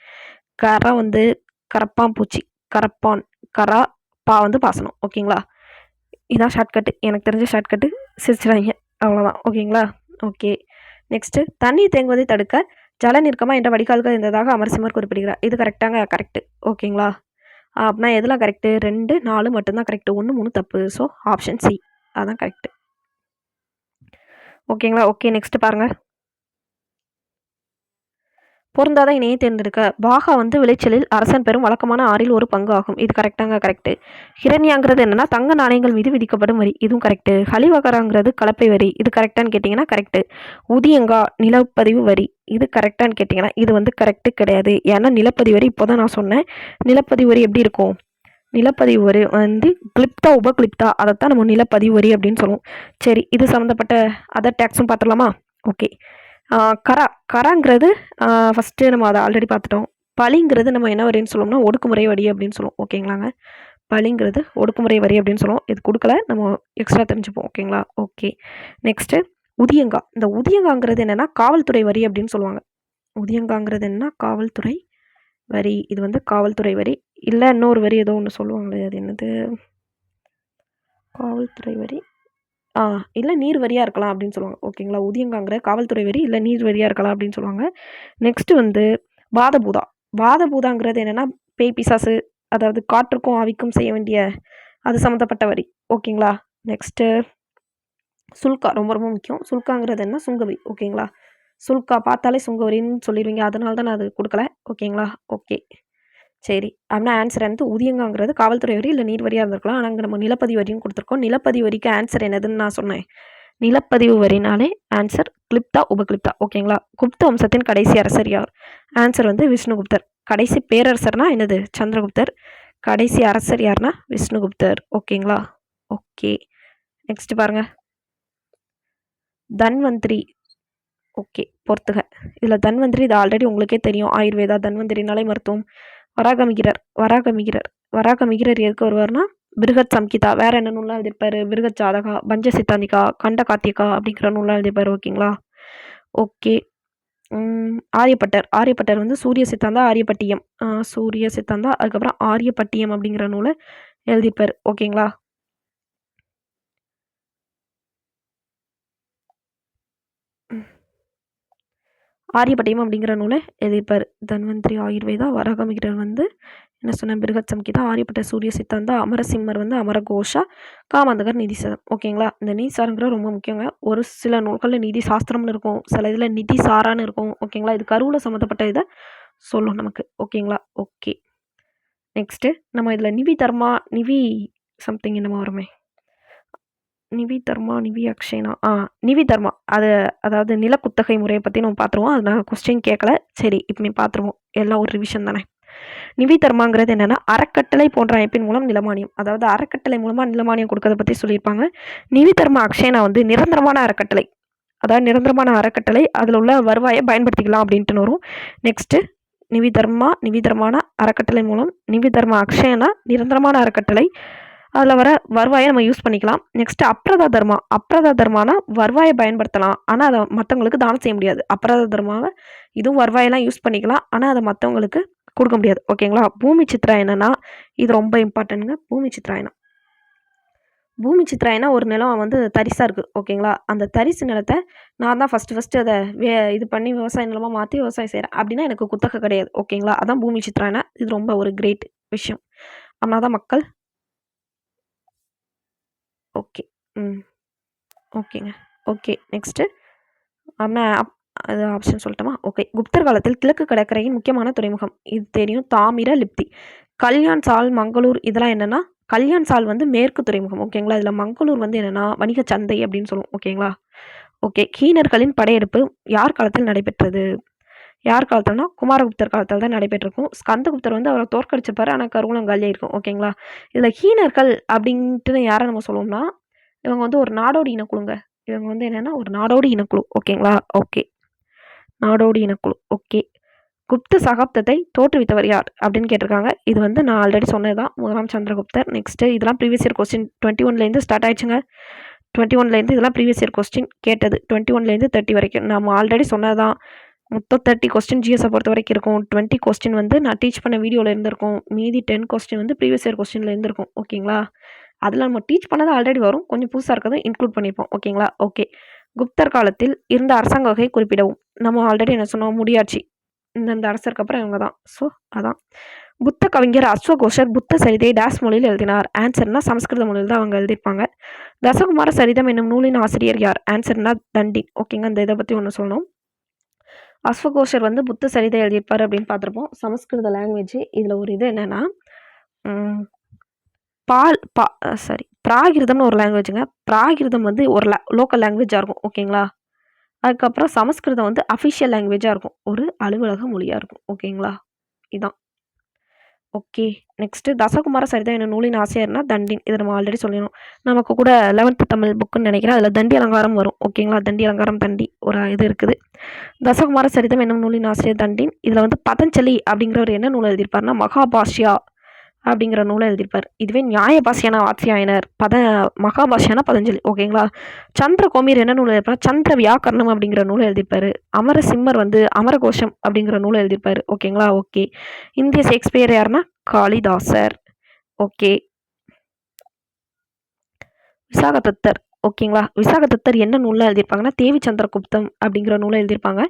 கரை வந்து கரப்பாம்பூச்சி. கரப்பான். கரா பா வந்து பாசனம். ஓகேங்களா? இதான் ஷார்ட்கட்டு எனக்கு தெரிஞ்ச ஷார்ட்கட்டு சிரிச்சிடாதீங்க. அவ்வளோதான் ஓகேங்களா? ஓகே. நெக்ஸ்ட்டு தண்ணீர் தேங்குவதை தடுக்க ஜல நிற்கமாக என்ற வடிகால்கள் இருந்ததாக அமரசிம்மர் குறிப்பிடுகிறார். இது கரெக்டாங்க கரெக்டு ஓகேங்களா? அப்படின்னா எதெல்லாம் கரெக்டு ரெண்டு நாலு மட்டும்தான் கரெக்டு ஒன்று மூணு தப்பு. ஸோ ஆப்ஷன் சி அதான் கரெக்டு ஓகேங்களா? ஓகே நெக்ஸ்ட்டு பாருங்கள் பொருந்தாத இணையை தேர்ந்தெடுக்க பாகா வந்து விளைச்சலில் அரசன் பெறும் வழக்கமான ஆறில் ஒரு பங்கு ஆகும். இது கரெக்டாங்க கரெக்டு ஹிரண்யாங்கிறது என்னன்னா தங்க நாணயங்கள் மீது விதிக்கப்படும் வரி. இதுவும் கரெக்டு ஹலிவகராங்கிறது கலப்பை வரி. இது கரெக்டான்னு கேட்டிங்கன்னா கரெக்டு உதியங்கா நிலப்பதிவு வரி. இது கரெக்டான்னு கேட்டிங்கன்னா இது வந்து கரெக்டு கிடையாது. ஏன்னா நிலப்பதிவு வரி இப்போ தான் நான் சொன்னேன். நிலப்பதிவு வரி எப்படி இருக்கும்? நிலப்பதிவு வரி வந்து கிளிப்தா உப கிளிப்தா அதைத்தான் நம்ம நிலப்பதிவு வரி அப்படின்னு சொல்லுவோம். சரி இது சம்மந்தப்பட்ட அதர் டேக்ஸும் பார்த்துடலாமா? ஓகே கரா கராங்கிறது ஃபஸ்ட்டு நம்ம அதை ஆல்ரெடி பார்த்துட்டோம். பளிங்கிறது நம்ம என்ன வரின்னு சொல்லணும்னா ஒடுக்குமுறை வரி அப்படின்னு சொல்லுவோம். ஓகேங்களாங்க பளிங்கிறது ஒடுக்குமுறை வரி அப்படின்னு சொல்லுவோம். இது கொடுக்கல நம்ம எக்ஸ்ட்ரா தெரிஞ்சுப்போம். ஓகேங்களா ஓகே நெக்ஸ்ட்டு உதியங்கா இந்த உதியங்காங்கிறது என்னென்னா காவல்துறை வரி அப்படின்னு சொல்லுவாங்க. உதியங்காங்கிறது என்னன்னா காவல்துறை வரி. இது வந்து காவல்துறை வரி. இல்லை இன்னொரு வரி ஏதோ ஒன்று சொல்லுவாங்களே அது என்னது? காவல்துறை வரி. ஆ இல்லை நீர் வரியாக இருக்கலாம் அப்படின்னு சொல்லுவாங்க. ஓகேங்களா? ஊதியங்காங்கிற காவல்துறை வரி இல்லை நீர் வரியாக இருக்கலாம் அப்படின்னு சொல்லுவாங்க. நெக்ஸ்ட்டு வந்து வாதபூதா. வாதபூதாங்கிறது என்னென்னா பேய் பிசாசு அதாவது காற்றுக்கும் ஆவிக்கும் செய்ய வேண்டிய அது சம்மந்தப்பட்ட வரி. ஓகேங்களா? நெக்ஸ்ட்டு சுல்கா ரொம்ப ரொம்ப முக்கியம். சுல்காங்கிறது என்ன? சுங்கவரி. ஓகேங்களா? சுல்கா பார்த்தாலே சுங்கவரின்னு சொல்லிடுவீங்க. அதனால தான் நான் அது கொடுக்கல. ஓகேங்களா? ஓகே. சரி. அப்படின்னா ஆன்சர் வந்து ஊதியங்காங்கிறது காவல்துறை வரி இல்லை நீர் வரியாக இருந்திருக்கலாம். ஆனால் அங்கே நம்ம நிலப்பதிவு வரியும் கொடுத்துருக்கோம். நிலப்பதிவு வரிக்கு ஆன்சர் என்னதுன்னு நான் சொன்னேன். நிலப்பதிவு வரினாலே ஆன்சர் கிளிப்தா உபகிளிப்தா. ஓகேங்களா குப்த வம்சத்தின் கடைசி அரசர் யார் ஆன்சர் வந்து விஷ்ணுகுப்தர். கடைசி பேரரசர்னா என்னது? சந்திரகுப்தர். கடைசி அரசர் யாருன்னா விஷ்ணுகுப்தர். ஓகேங்களா ஓகே நெக்ஸ்ட் பாருங்க. தன்வந்திரி. ஓகே பொறுத்துக. இதில் தன்வந்திரி இது ஆல்ரெடி உங்களுக்கே தெரியும். ஆயுர்வேதா தன்வந்திரினாலே மருத்துவம். வராகமிகிரர் வராகமிகிரர் வராகமிகிரர் எதுக்கு வருவார்னா பிருகத் சம்கிதா வேற என்ன நூலாக எழுதியிருப்பார்? பிருகத் ஜாதகா பஞ்ச சித்தாந்திகா கண்ட கார்த்திகா அப்படிங்கிற நூலாக எழுதியிருப்பார் ஓகேங்களா? ஓகே. ஆரியப்பட்டர். ஆரியப்பட்டர் வந்து சூரிய சித்தாந்தா ஆரியப்பட்டியம். சூரிய சித்தாந்தா அதுக்கப்புறம் ஆரியப்பட்டியம் அப்படிங்கிற நூலை எழுதிப்பார் ஓகேங்களா? ஆரியப்பட்டியம் அப்படிங்கிற நூலை எழுதியிருப்பார். தன்வந்திரி ஆயுர்வேதா வரகமிகிரர் வந்து என்ன சொன்ன பிருகத் சம்கிதா ஆரியப்பட்ட சூரிய சித்தாந்தா அமரசிம்மர் வந்து அமரகோஷா காமந்தகர் நிதிசதம் ஓகேங்களா இந்த நீதிசாரங்கிற ரொம்ப முக்கியங்க. ஒரு சில நூல்களில் நிதி சாஸ்திரம்னு இருக்கும். சில இதில் நிதி சாரான்னு இருக்கும். ஓகேங்களா இது கருவில் சம்மந்தப்பட்ட இதை சொல்லும் நமக்கு. ஓகேங்களா ஓகே நெக்ஸ்ட்டு நம்ம இதில் நிவி தர்மா நிவி சம்திங் என்னமோ வருமே. நிவி தர்மா நிவி அக்ஷயனா? ஆ நிவி தர்மா. அது அதாவது நிலக்குத்தகை முறையை பற்றி நம்ம பார்த்துருவோம். அது நான் கொஸ்டின் கேட்கல. சரி இப்போ பார்த்துருவோம். எல்லாம் ஒரு ரிவிஷன் தானே. நிவி தர்மாங்கிறது என்னென்னா அறக்கட்டளை போன்ற அமைப்பின் மூலம் நிலமானியம். அதாவது அறக்கட்டளை மூலமாக நிலமானியம் கொடுக்கறத பற்றி சொல்லியிருப்பாங்க. நிவி தர்மா அக்ஷயனா வந்து நிரந்தரமான அறக்கட்டளை. அதாவது நிரந்தரமான அறக்கட்டளை அதில் உள்ள வருவாயை பயன்படுத்திக்கலாம் அப்படின்ட்டு வரும். நெக்ஸ்ட்டு நிவி தர்மா நிவி தர்மான அறக்கட்டளை மூலம் நிவி தர்மா அக்ஷயனா நிரந்தரமான அறக்கட்டளை. அதில் வர வருவாயை நம்ம யூஸ் பண்ணிக்கலாம். நெக்ஸ்ட்டு அப்ரதா தர்மா. அப்ரதா தர்மானா வருவாயை பயன்படுத்தலாம். ஆனால் அதை மற்றவங்களுக்கு தானம் செய்ய முடியாது. அப்ரதா தர்மாவை இதுவும் வருவாயெல்லாம் யூஸ் பண்ணிக்கலாம். ஆனால் அதை மற்றவங்களுக்கு கொடுக்க முடியாது. ஓகேங்களா பூமி சித்ரா இது ரொம்ப இம்பார்ட்டன்ட்ங்க பூமி சித்ராயணம் பூமி சித்ராயனா ஒரு நிலம் வந்து தரிசாக இருக்குது ஓகேங்களா அந்த தரிசு நிலத்தை நான் தான் ஃபஸ்ட்டு ஃபஸ்ட்டு அதை வே இது பண்ணி விவசாய நிலமாக மாற்றி விவசாயம் செய்கிறேன் அப்படின்னா எனக்கு குத்தகை கிடையாது. ஓகேங்களா அதான் பூமி சித்ராயனா இது ரொம்ப ஒரு கிரேட் விஷயம். அப்படின்னா தான் மக்கள் ஓகே ம். ஓகேங்க. ஓகே. நெக்ஸ்ட்டு. அப்படின்னா அப் அது ஆப்ஷன் சொல்லட்டுமா? ஓகே குப்தர் காலத்தில் கிழக்கு கடற்கரையின் முக்கியமான துறைமுகம். இது தெரியும். தாமிர லிப்தி. கல்யாண் சால் மங்களூர். இதெல்லாம் என்னென்னா கல்யாண் சால் வந்து மேற்கு துறைமுகம். ஓகேங்களா இதில் மங்களூர் வந்து என்னென்னா வணிக சந்தை அப்படின்னு சொல்லுவோம். ஓகேங்களா ஓகே கீனர்களின் படையெடுப்பு யார் காலத்தில் நடைபெற்றது? யார் காலத்தில்னா? குமாரகுப்தர் காலத்தில் தான் நடைபெற்றிருக்கும். ஸ்கந்தகுப்தர் வந்து அவரை தோற்கடிச்சிருப்பாரு. ஆனால் கருவூலம் காலியாயிருக்கும் ஓகேங்களா? இதில் ஹீனர்கள் அப்படின்ட்டு யாரை நம்ம சொல்லுவோம்னா இவங்க வந்து ஒரு நாடோடி இனக்குழுங்க. இவங்க வந்து என்னென்னா ஒரு நாடோடி இனக்குழு. ஓகேங்களா? ஓகே. நாடோடி இனக்குழு. ஓகே. குப்த சகாப்தத்தை தோற்றுவித்தவர் யார்? அப்படின்னு கேட்டிருக்காங்க. இது வந்து நான் ஆல்ரெடி சொன்னது தான் முதலாம் சந்திரகுப்தர். நெக்ஸ்ட்டு இதெல்லாம் ப்ரீவியஸ் இயர் கொஸ்டின் டுவெண்ட்டி ஒன்லேருந்து ஸ்டார்ட் ஆயிடுச்சுங்க. டுவெண்ட்டி ஒன்லேருந்து இதெல்லாம் ப்ரீவியஸ் இயர் கொஸ்டின் கேட்டது. டுவெண்ட்டி ஒன்லேருந்து தேர்ட்டி வரைக்கும். நம்ம ஆல்ரெடி சொன்னது தான் மொத்தம் தேர்ட்டி கொஸ்டின் ஜிஎஸை பொறுத்த வரைக்கும் இருக்கும். டுவெண்ட்டி கொஸ்டின் வந்து நான் டீச் பண்ண வீடியோவில் இருந்திருக்கும். மீதி டென் கொஸ்டின் வந்து ப்ரீவியஸ் இயர் கொஸ்டினில் இருந்திருக்கும். ஓகேங்களா? அதில் நம்ம டீச் பண்ணது ஆல்ரெடி வரும். கொஞ்சம் புதுசாக இருக்கிறது இன்க்ளூட் பண்ணியிருப்போம் ஓகேங்களா? ஓகே குப்தர் காலத்தில் இருந்த அரசாங்க வகையை குறிப்பிடவும். நம்ம ஆல்ரெடி என்ன சொன்னோம்? முடியாட்சி. இந்தந்த அரசருக்கு அப்புறம் இவங்க தான் ஸோ அதான். புத்த கவிஞர் அஸ்வகோஷர் புத்த சரிதை டேஸ் மொழியில் எழுதினார். ஆன்சர்னா சமஸ்கிருத மொழியில் தான் அவங்க எழுதியிருப்பாங்க. தசகுமார சரிதம் என்னும் நூலின் ஆசிரியர் யார்? ஆன்சர்னா தண்டி. ஓகேங்க. அந்த இதை பற்றி ஒன்று சொல்லணும். அஸ்வகோஷர் வந்து புத்த சரிதை எழுதியிருப்பார் அப்படின்னு பார்த்துருப்போம். சமஸ்கிருத லாங்குவேஜ் இதில் ஒரு இது என்னென்னா பால் பா சாரி பிராகிருதம்னு ஒரு லாங்குவேஜுங்க பிராகிருதம் வந்து ஒரு லே லோக்கல் லாங்குவேஜாக இருக்கும் ஓகேங்களா அதுக்கப்புறம் சமஸ்கிருதம் வந்து அஃபிஷியல் லாங்குவேஜாக இருக்கும். ஒரு அலுவலக மொழியாக இருக்கும் ஓகேங்களா இதான். ஓகே. நெக்ஸ்ட்டு தசகுமார சரிதம் என்ன நூலின் ஆசிரியர்னா தண்டின் இதை நம்ம ஆல்ரெடி சொல்லிடணும். நமக்கு கூட லெவன்த்து தமிழ் புக்குன்னு நினைக்கிறேன் அதில் தண்டி அலங்காரம் வரும் ஓகேங்களா தண்டி அலங்காரம் தண்டி ஒரு இது இருக்குது. தசகுமார சரிதம் என்னும் நூலின் ஆசிரியர் தண்டின்? இதில் வந்து பதஞ்சலி அப்படிங்கிற ஒரு என்ன நூல் எழுதியிருப்பாருன்னா மகாபாஷ்யா. அப்படிங்கிற நூலை எழுதியிருப்பார். இதுவே நியாயபாசியான வாத்சியாயனர் பத மகாபாஷியான பதஞ்சலி. ஓகேங்களா? சந்திர கோமீர் என்ன நூல் எழுதியிருப்பார்? சந்திர வியாக்கரணம் அப்படிங்கிற நூலை எழுதியிருப்பார். அமர சிம்மர் வந்து அமரகோஷம் அப்படிங்கிற நூலை எழுதியிருப்பார். ஓகேங்களா? ஓகே. இந்திய ஷேக்ஸ்பியர் யாருன்னா? காளிதாசர். ஓகே. விசாகதத்தர் ஓகேங்களா? விசாகதத்தர் என்ன நூலில் எழுதியிருப்பாங்கன்னா தேவி சந்திரகுப்தம் அப்படிங்கிற நூலை எழுதியிருப்பாங்க.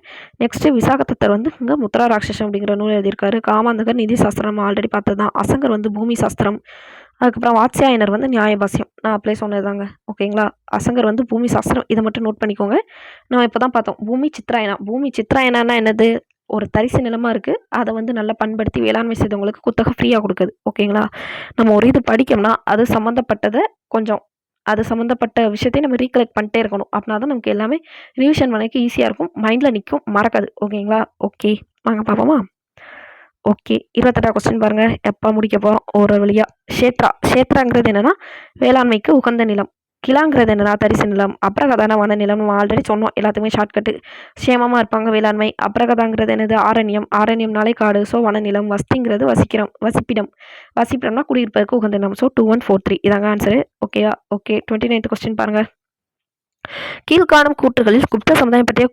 நெக்ஸ்ட்டு விசாகதத்தர் வந்து இங்கே முத்ரா ராட்சசம் அப்படிங்கிற நூலை எழுதியிருக்காரு. காமாந்தகர் நிதி சாஸ்திரம் ஆல்ரெடி பார்த்தது தான் அசங்கர் வந்து பூமி சாஸ்திரம். அதுக்கப்புறம் வாத்ஸ்யாயனர் வந்து நியாயபாசியம் நான் அப்ளை சொன்னதாங்க ஓகேங்களா? அசங்கர் வந்து பூமி சாஸ்திரம். இதை மட்டும் நோட் பண்ணிக்கோங்க. நான் இப்போ தான் பார்த்தோம். பூமி சித்ராயனா பூமி சித்ராயனானா என்னது? ஒரு தரிசு நிலமாக இருக்குது அதை வந்து நல்லா பண்படுத்தி வேளாண்மை செய்தவங்களுக்கு குத்தகை ஃப்ரீயாக கொடுக்குது. ஓகேங்களா? நம்ம ஒரு இது படிக்கோம்னா அது சம்மந்தப்பட்டதை கொஞ்சம் அது சம்மந்தப்பட்ட விஷயத்தையும் நம்ம ரீகலெக்ட் பண்ணிட்டே இருக்கணும். அப்படின்னா தான் நமக்கு எல்லாமே ரிவிஷன் பண்ணக்கு ஈஸியாக இருக்கும். மைண்டில் நிற்கும் மறக்காது. ஓகேங்களா ஓகே வாங்க பார்ப்போமா? ஓகே இருபத்தெட்டா கொஸ்டின் பாருங்கள் எப்போ முடிக்க போகிறோம் ஒரு வழியாக ஷேத்ரா ஷேத்ராங்கிறது என்னென்னா வேளாண்மைக்கு உகந்த நிலம். கிளாங்கிறது என்னன்னா தரிசு நிலம். அப்ரகதான வன நம்ம ஆல்ரெடி சொன்னோம். எல்லாத்துக்குமே ஷார்ட்கட்டு சேமமாக இருப்பாங்க வேளாண்மை. அப்ரகதாங்கிறது என்னது? ஆரண்யம். ஆரண்யம்னாலே காடு. ஸோ வனநிலம் வஸ்திங்கிறது வசிக்கிறோம். வசிப்பிடம். வசிப்பிடம்னா குடியிருப்பதற்கு உகந்த நிலம். So two one four three இதாங்க ஆன்சரு ஓகேயா ஓகே டுவெண்ட்டி நைன்த் கொஸ்டின் பாருங்கள் கீழ்காணும் கூற்றுகளில் குப்த சமுதாயம் பற்றிய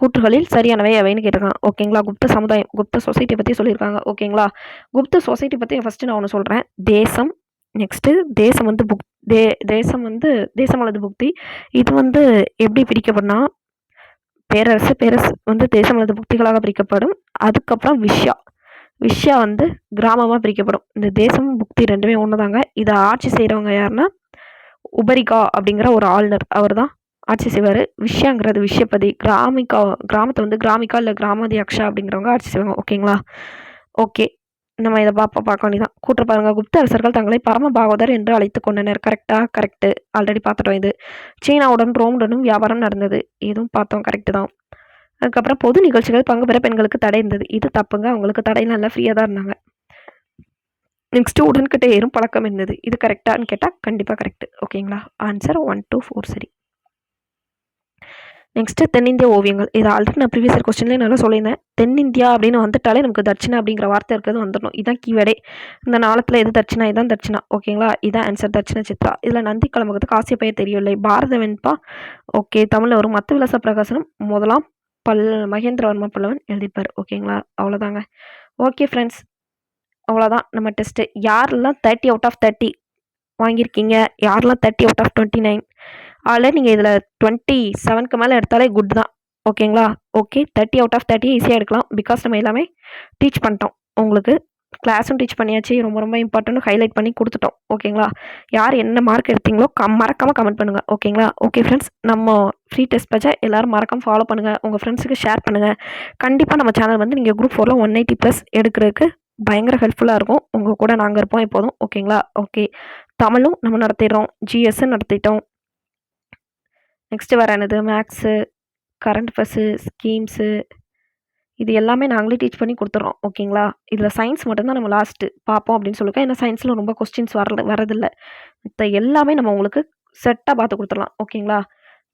கூற்றுகளில் சரியானவை அவைன்னு கேட்டிருக்காங்க. ஓகேங்களா குப்த சமுதாயம் குப்த சொசைட்டி பற்றி சொல்லியிருக்காங்க. ஓகேங்களா குப்த சொசைட்டி பற்றி ஃபஸ்ட்டு நான் ஒன்று சொல்கிறேன் தேசம் நெக்ஸ்ட்டு தேசம் வந்து புக் தே தேசம் வந்து தேசம் அல்லது புக்தி. இது வந்து எப்படி பிரிக்கப்படும்னா பேரரசு பேரரசு வந்து தேசம் அல்லது புக்திகளாக பிரிக்கப்படும். அதுக்கப்புறம் விஷயா விஷயா வந்து கிராமமாக பிரிக்கப்படும். இந்த தேசம் புக்தி ரெண்டுமே ஒன்று தாங்க இதை ஆட்சி செய்கிறவங்க யாருன்னா உபரிகா அப்படிங்கிற ஒரு ஆளுநர். அவர் தான் ஆட்சி செய்வார். விஷயங்கிறது விஷயப்பதி கிராமிகா கிராமத்தை வந்து கிராமிகா இல்லை கிராமதி அக்ஷா அப்படிங்கிறவங்க ஆட்சி செய்வாங்க. ஓகேங்களா? ஓகே. நம்ம இதை பார்ப்போம் பார்க்க வேண்டியதான் கூட்டு பாருங்க குப்த அரசர்கள் தங்களை பரம பாகவதர் என்று அழைத்து கொண்டனர். கரெக்டாக கரெக்டு ஆல்ரெடி பார்த்துட்டோம் இது. சீனாவுடன் ரோமுடனும் வியாபாரம் நடந்தது. இதுவும் பார்த்தோம் கரெக்டு தான். அதுக்கப்புறம் பொது நிகழ்ச்சிகள் பங்கு பெற பெண்களுக்கு தடை இருந்தது. இது தப்புங்க. அவங்களுக்கு தடையெல்லாம் நல்லா ஃப்ரீயாக தான் இருந்தாங்க. நெக்ஸ்ட்டு உடன்கிட்ட ஏறும் பழக்கம் இருந்தது. இது கரெக்டான்னு கேட்டால் கண்டிப்பாக கரெக்டு ஓகேங்களா ஆன்சர் ஒன் டூ ஃபோர் சரி. நெக்ஸ்ட்டு தென்னிந்திய ஓவியங்கள். இது ஆல்ரெடி நான் ப்ரீவியஸ் கொஸ்டின்லேயே நல்லா சொல்லியிருந்தேன். தென்னிந்தியா அப்படின்னு வந்துட்டாலே நமக்கு தட்சிணா அப்படிங்கிற வார்த்தை இருக்கிறது வந்துடணும். இதுதான் கீவேடே. இந்த நாளத்தில் எது தட்சிணா? இதான் தட்சிணா. ஓகேங்களா இதான் ஆன்சர் தட்சிண சித்ரா. இதில் நந்தி கலமுகத்துக்கு ஆசிய பெயர் தெரியவில்லை. பாரத வெண்பா. ஓகே தமிழில் வரும் மத்த விலாச பிரகாசனம் முதலாம் பல் மகேந்திரவர்ம பல்லவன் எழுதிப்பார் ஓகேங்களா அவ்வளோதாங்க ஓகே ஃப்ரெண்ட்ஸ் அவ்வளோதான் நம்ம டெஸ்ட்டு யாரெல்லாம் தேர்ட்டி அவுட் ஆஃப் தேர்ட்டி வாங்கியிருக்கீங்க? யாரெல்லாம் thirty out of twenty nine அதில் நீங்கள் இதில் டுவெண்ட்டி செவனுக்கு மேலே எடுத்தாலே குட் தான். ஓகேங்களா okay thirty out of thirty ஈஸியாக எடுக்கலாம். பிகாஸ் நம்ம எல்லாமே டீச் பண்ணிட்டோம். உங்களுக்கு கிளாஸும் டீச் பண்ணியாச்சு. ரொம்ப ரொம்ப இம்பார்ட்டன்ட் ஹைலைட் பண்ணி கொடுத்துட்டோம். ஓகேங்களா யார் என்ன மார்க் எடுத்தீங்களோ கம் மறக்காமல் கமெண்ட் பண்ணுங்கள் ஓகேங்களா ஓகே ஃப்ரெண்ட்ஸ் நம்ம ஃப்ரீ டெஸ்ட் பேஜை எல்லோரும் மறக்காமல் ஃபாலோ பண்ணுங்கள் உங்கள் ஃப்ரெண்ட்ஸுக்கு ஷேர் பண்ணுங்கள் கண்டிப்பாக நம்ம சேனல் வந்து நீங்கள் குரூப் ஃபோரில் ஒன் எயிட்டி ப்ளஸ் எடுக்கிறதுக்கு பயங்கர ஹெல்ப்ஃபுல்லாக இருக்கும். உங்கள் கூட நாங்கள் இருப்போம் எப்போதும் ஓகேங்களா ஓகே தமிழும் நம்ம நடத்திடுறோம். ஜிஎஸ்ஸும் நடத்திட்டோம். நெக்ஸ்ட்டு வேறு என்னது? மேக்ஸு கரண்ட் அஃபேர்ஸு ஸ்கீம்ஸு இது எல்லாமே நாங்களே டீச் பண்ணி கொடுத்துட்றோம் ஓகேங்களா இதில் சயின்ஸ் மட்டும்தான் நம்ம லாஸ்ட்டு பார்ப்போம் அப்படின்னு சொல்லியிருக்கோம் ஏன்னா சயின்ஸில் ரொம்ப கொஸ்டின்ஸ் வரல வரதில்ல மற்ற எல்லாமே நம்ம உங்களுக்கு செட்டாக பார்த்து கொடுத்துடலாம் ஓகேங்களா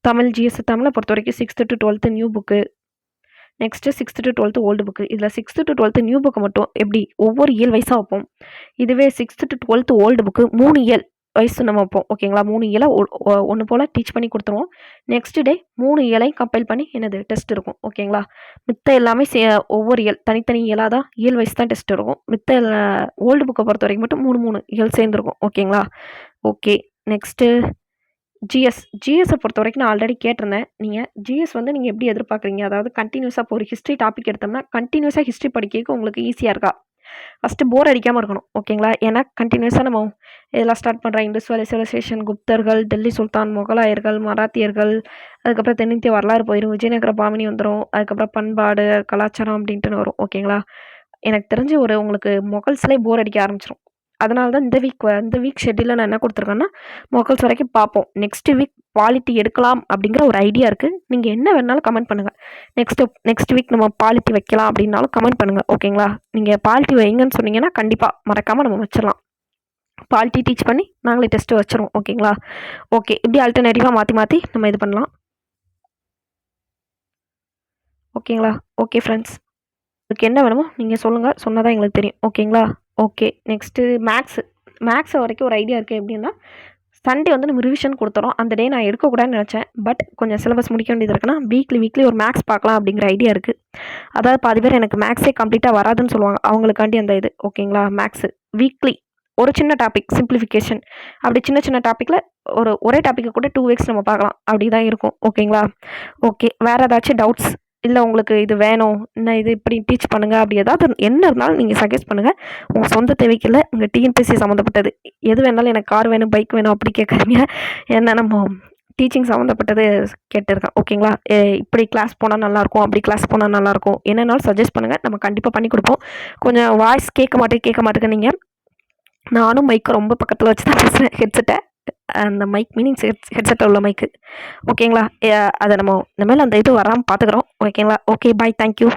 தமிழ் ஜிஎஸ் தமிழை பொறுத்த வரைக்கும் sixth to twelfth new book next sixth to twelfth old book இதில் sixth to twelfth new book மட்டும் எப்படி? ஒவ்வொரு இயல் வயசாக வைப்போம். இதுவே sixth to twelfth old book மூணு இயல். வயசு நம்ம வைப்போம் ஓகேங்களா? மூணு இயலை ஒன்று போல் டீச் பண்ணி கொடுத்துருவோம். நெக்ஸ்ட் டே மூணு இயலையும் கம்பைல் பண்ணி என்னது? டெஸ்ட் இருக்கும். ஓகேங்களா? மித்த எல்லாமே சே ஒவ்வொரு இயல் தனித்தனி இயலாக தான். இயல் வயசு தான் டெஸ்ட் இருக்கும். மித்த ஓல்டு புக்கை பொறுத்த வரைக்கும் மட்டும் மூணு மூணு இயல் சேர்ந்துருக்கும். ஓகேங்களா? ஓகே. நெக்ஸ்ட்டு ஜிஎஸ் ஜிஎஸை பொறுத்த வரைக்கும் நான் ஆல்ரெடி கேட்டிருந்தேன். நீங்கள் ஜிஎஸ் வந்து நீங்கள் எப்படி எதிர்பார்க்குறீங்க? அதாவது கண்டினியூஸாக இப்போ ஒரு ஹிஸ்ட்ரி டாபிக் எடுத்தோம்னா கண்டினியூஸாக ஹிஸ்ட்ரி படிக்கிறதுக்கு உங்களுக்கு ஈஸியாக இருக்கா? ஃபஸ்ட்டு போர் அடிக்காமல் இருக்கணும் ஓகேங்களா ஏன்னா கண்டினியூஸாக நம்ம இதெல்லாம் ஸ்டார்ட் பண்ணுற இண்டஸ் சிவிலைசேஷன் குப்தர்கள் டெல்லி சுல்தான் முகலாயர்கள் மராத்தியர்கள் அதுக்கப்புறம் தென்னிந்திய வரலாறு போயிடும் விஜயநகர பாமினி வந்துடும் அதுக்கப்புறம் பண்பாடு கலாச்சாரம் அப்படின்ட்டுன்னு வரும் ஓகேங்களா எனக்கு தெரிஞ்சு ஒரு உங்களுக்கு மொகல்ஸ்லேயே போர் அடிக்க ஆரம்பிச்சிடும் அதனால தான் இந்த வீக் இந்த வீக் ஷெட்யூலில் நான் என்ன கொடுத்துருக்கேன்னா மொக்கல்ஸ் வரைக்கும் பார்ப்போம். நெக்ஸ்ட் வீக் பாலிட்டி எடுக்கலாம் அப்படிங்கிற ஒரு ஐடியா இருக்குது நீங்கள் என்ன வேணாலும் கமெண்ட் பண்ணுங்கள் நெக்ஸ்ட் நெக்ஸ்ட் வீக் நம்ம பாலிட்டி வைக்கலாம் அப்படின்னாலும் கமெண்ட் பண்ணுங்கள் ஓகேங்களா நீங்கள் பாலிட்டி வைங்கன்னு சொன்னீங்கன்னா கண்டிப்பாக மறக்காமல் நம்ம வச்சிடலாம். பாலிட்டி டீச் பண்ணி நாங்களே டெஸ்ட்டு வச்சுருவோம். ஓகேங்களா ஓகே இப்படி ஆல்டர்னேட்டிவாக மாற்றி மாற்றி நம்ம இது பண்ணலாம். ஓகேங்களா ஓகே ஃப்ரெண்ட்ஸ் உங்களுக்கு என்ன வேணுமோ நீங்கள் சொல்லுங்கள் சொன்னால் தான் எங்களுக்கு தெரியும். ஓகேங்களா ஓகே நெக்ஸ்ட்டு மேக்ஸு மேக்ஸை வரைக்கும் ஒரு ஐடியா இருக்குது எப்படின்னா சண்டே வந்து நம்ம ரிவிஷன் கொடுத்துறோம். அந்த டே நான் எடுக்கக்கூடாதுன்னு நினச்சேன். பட் கொஞ்சம் சிலபஸ் முடிக்க வேண்டியது இருக்குன்னா வீக்லி வீக்லி ஒரு மேக்ஸ் பார்க்கலாம் அப்படிங்கிற ஐடியா இருக்குது அதாவது பாதி பேர் எனக்கு மேக்ஸே கம்ப்ளீட்டாக வராதுன்னு சொல்லுவாங்க. அவங்களுக்காண்டி அந்த இது. ஓகேங்களா மேக்ஸு வீக்லி ஒரு சின்ன டாபிக் சிம்பிளிஃபிகேஷன் அப்படி சின்ன சின்ன டாப்பிக்கில் ஒரு ஒரே டாப்பிக்கை கூட டூ வீக்ஸ் நம்ம பார்க்கலாம். அப்படி தான் இருக்கும் ஓகேங்களா ஓகே வேறு ஏதாச்சும் டவுட்ஸ் இல்லை உங்களுக்கு இது வேணும். இன்னும் இது இப்படி டீச் பண்ணுங்கள் அப்படி ஏதாவது என்ன இருந்தாலும் நீங்கள் சஜஸ்ட் பண்ணுங்கள் உங்கள் சொந்த தேவைக்கில் உங்கள் டிஎன்பிஎஸ்சி சம்மந்தப்பட்டது. எது வேணாலும் எனக்கு கார் வேணும் பைக் வேணும் அப்படி கேட்குறீங்க ஏன்னா நம்ம டீச்சிங் சம்மந்தப்பட்டது கேட்டிருக்கேன். ஓகேங்களா? இப்படி கிளாஸ் போனால் நல்லாயிருக்கும் அப்படி கிளாஸ் போனால் நல்லாயிருக்கும். என்னென்னாலும் சஜஸ்ட் பண்ணுங்கள் நம்ம கண்டிப்பாக பண்ணி கொடுப்போம். கொஞ்சம் வாய்ஸ் கேட்க மாட்டேன் கேட்க மாட்டேங்க நீங்கள் நானும் மைக்கை ரொம்ப பக்கத்தில் வச்சு தான் பேசுகிறேன் ஹெட்செட்டை அந்த மைக் மீனிங் ஹெட் ஹெட்செட்டில் உள்ள மைக்கு ஓகேங்களா அதை நம்ம இனிமேல் அந்த இது வராமல் பார்த்துக்குறோம் ஓகேங்களா ஓகே பாய் தேங்க்யூ